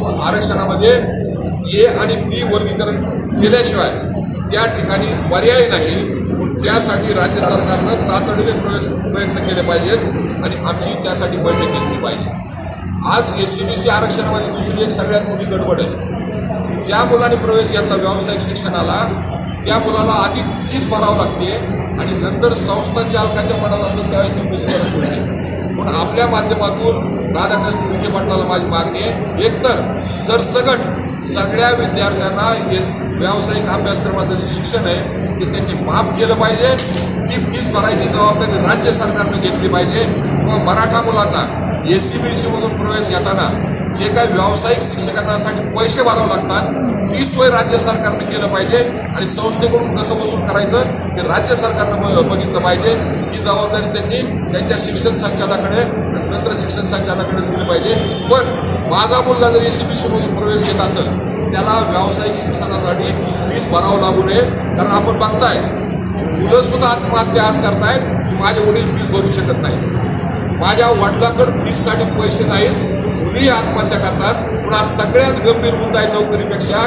वर्गामध्ये ए आणि बी वर्गीकरण केल्याशिवाय त्या ठिकाणी पर्याय नाही. त्यासाठी राज्य सरकारनं तातडीने प्रवेश प्रयत्न केले पाहिजेत आणि आमची त्यासाठी बैठक घेतली पाहिजे. आज एस सी बी सी आरक्षणामध्ये दुसरी एक सगळ्यात मोठी गडबड आहे. ज्या मुलाने प्रवेश घेतला व्यावसायिक शिक्षणाला त्या मुलाला आधी फीस भरावं लागते आणि नंतर संस्था चालकाच्या मनात असेल त्यावेळेस ती फीस भरत पण आपल्या माध्यमातून राधाकृष्ण विखे पाटलाला माझी मागणी आहे. एकतर सरसगट सगळ्या विद्यार्थ्यांना हे व्यावसायिक अभ्यासक्रमाचं शिक्षण आहे ते त्यांनी माफ केलं पाहिजे ती फीज भरायची जबाबदारी राज्य सरकारनं घेतली पाहिजे. व मराठा मुलांना एस सी बी सीमधून प्रवेश घेताना जे काही व्यावसायिक शिक्षकांसाठी पैसे भरावे लागतात. ती सोय राज्य सरकारनं केलं पाहिजे आणि संस्थेकडून कसं वसूल करायचं ते राज्य सरकारनं बघितलं पाहिजे. ही जबाबदारी त्यांनी त्यांच्या शिक्षण संचालकाकडे आणि तंत्र शिक्षण संचालकाकडे दिली पाहिजे. पण माझा मुलगा जर एस सी प्रवेश घेत असेल त्याला व्यावसायिक शिक्षणासाठी फीज भरावं लागू नये. कारण आपण बघताय मुलं सुद्धा आत्महत्या आज करतायत की माझे वडील फीज भरू शकत नाही माझ्या वडिलाकडे फीजसाठी पैसे नाहीत. मुली आत्महत्या करतात. पण आज सगळ्यात गंभीर मुद्दा आहे नोकरीपेक्षा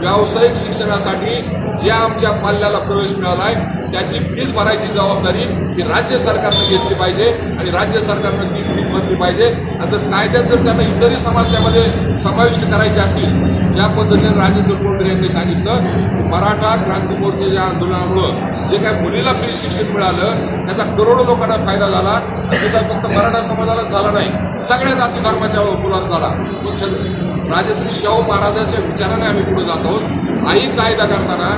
व्यावसायिक शिक्षणासाठी. ज्या आमच्या पाल्याला प्रवेश मिळाला आहे त्याची फीज भरायची जबाबदारी ही राज्य सरकारनं घेतली पाहिजे आणि राज्य सरकारनं ती फीज भरली पाहिजे. आणि जर कायद्यात जर त्यांना इतरही समाज त्यामध्ये समाविष्ट करायचे असतील ज्या पद्धतीने राजेंद्र कोंडरे यांनी सांगितलं मराठा क्रांती मोर्चाच्या आंदोलनामुळं जे काय मुलीला फ्री शिक्षण मिळालं त्याचा करोडो लोकांना फायदा झाला. आणि त्याचा फक्त मराठा समाजाला झाला नाही सगळ्या जाती धर्माच्या मुलांना झाला. म्हणजे राजश्री शाहू महाराजांच्या विचाराने आम्ही पुढे जात आहोत. काही कायदा करताना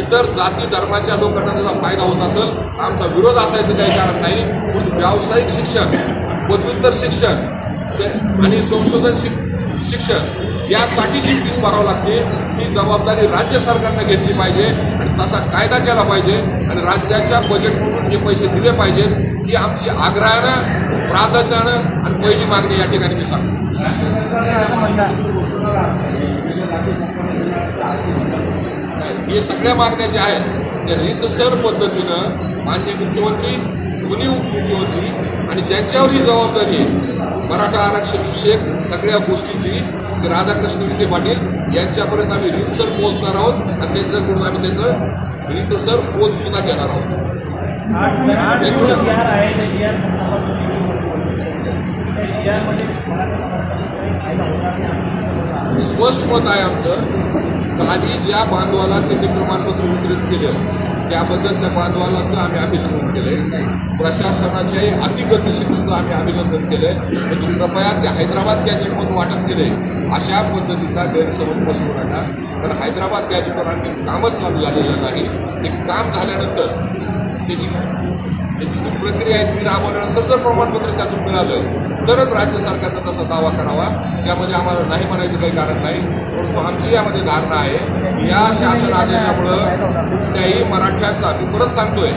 इतर जाती धर्माच्या लोकांना त्याचा फायदा होत असेल आमचा विरोध असायचं काही कारण नाही. पण व्यावसायिक शिक्षण पदव्युत्तर शिक्षण आणि संशोधन शिक शिक्षण यासाठी जी फीस भरावं लागते ही जबाबदारी राज्य सरकारनं घेतली पाहिजे आणि तसा कायदा केला पाहिजे आणि राज्याच्या बजेटमधून जे पैसे दिले पाहिजेत ही आमची आग्रहानं प्राधान्यानं आणि पहिली मागणी या ठिकाणी मी सांगतो. हे सगळ्या मागण्या ज्या आहेत त्या रितसर पद्धतीनं मान्य मुख्यमंत्री दोन्ही उपमुख्यमंत्री आणि ज्यांच्यावर ही जबाबदारी आहे मराठा आरक्षण विषयक सगळ्या गोष्टीची राधाकृष्ण विखे पाटील यांच्यापर्यंत आम्ही रितसर पोहोचणार आहोत आणि त्यांच्याकडून आम्ही त्याचं रितसर पोच सुद्धा घेणार आहोत. स्पष्ट मत आहे आमचं. आणि ज्या बांधवाला त्यांनी प्रमाणपत्र वितरित केलं त्याबद्दल त्या बांधवालाचं आम्ही अभिनंदन केलंय. प्रशासनाचे अतिगतिशीलचं आम्ही अभिनंदन केलंय. पण कृपया त्या हैदराबाद गॅजेटमधून वाटप केले अशा पद्धतीचा गैरसमज बसवू नका. कारण हैदराबाद गॅजेटवर आणखी कामच चालू झालेलं नाही. ते काम झाल्यानंतर त्याची त्याची जी प्रक्रिया आहे ती राबवल्यानंतर जर प्रमाणपत्र त्यातून मिळालं तरच राज्य सरकारनं तसा दावा करावा. यामध्ये आम्हाला नाही म्हणायचं काही कारण नाही परंतु आमची यामध्ये धारणा आहे या शासन आदेशामुळं कुठल्याही मराठ्यांचा मी परत सांगतोय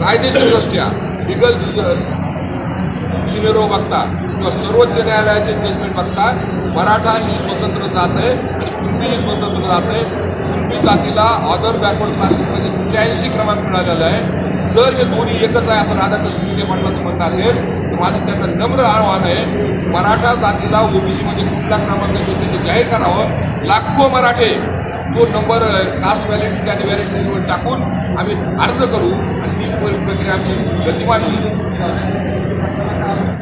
कायदेशीरदृष्ट्या लिगल शिबिरो बघता किंवा सर्वोच्च न्यायालयाचे जजमेंट बघता मराठा ही स्वतंत्र जात आहे आणि कुणबी ही स्वतंत्र जात आहे. कुणबी जातीला अदर बॅकवर्ड क्लासेसमध्ये म्हणजे कुठल्याऐंशी क्रमांक मिळालेला आहे. जर हे दोन्ही एकच आहे असं राधाकृष्ण विखे पाटलाचं म्हणणं असेल माझं त्यांना नम्र आव्हान आहे. मराठा जातीला ओबीसीमध्ये म्हणजे कुठला क्रमांक मिळतो ते जाहीर करावं. लाखो मराठे तो नंबर कास्ट व्हॅलिडिटी आणि व्हॅलिडिटीवर टाकून आम्ही अर्ज करू. आणि ती प्रक्रिया आमची गतिमान होईल.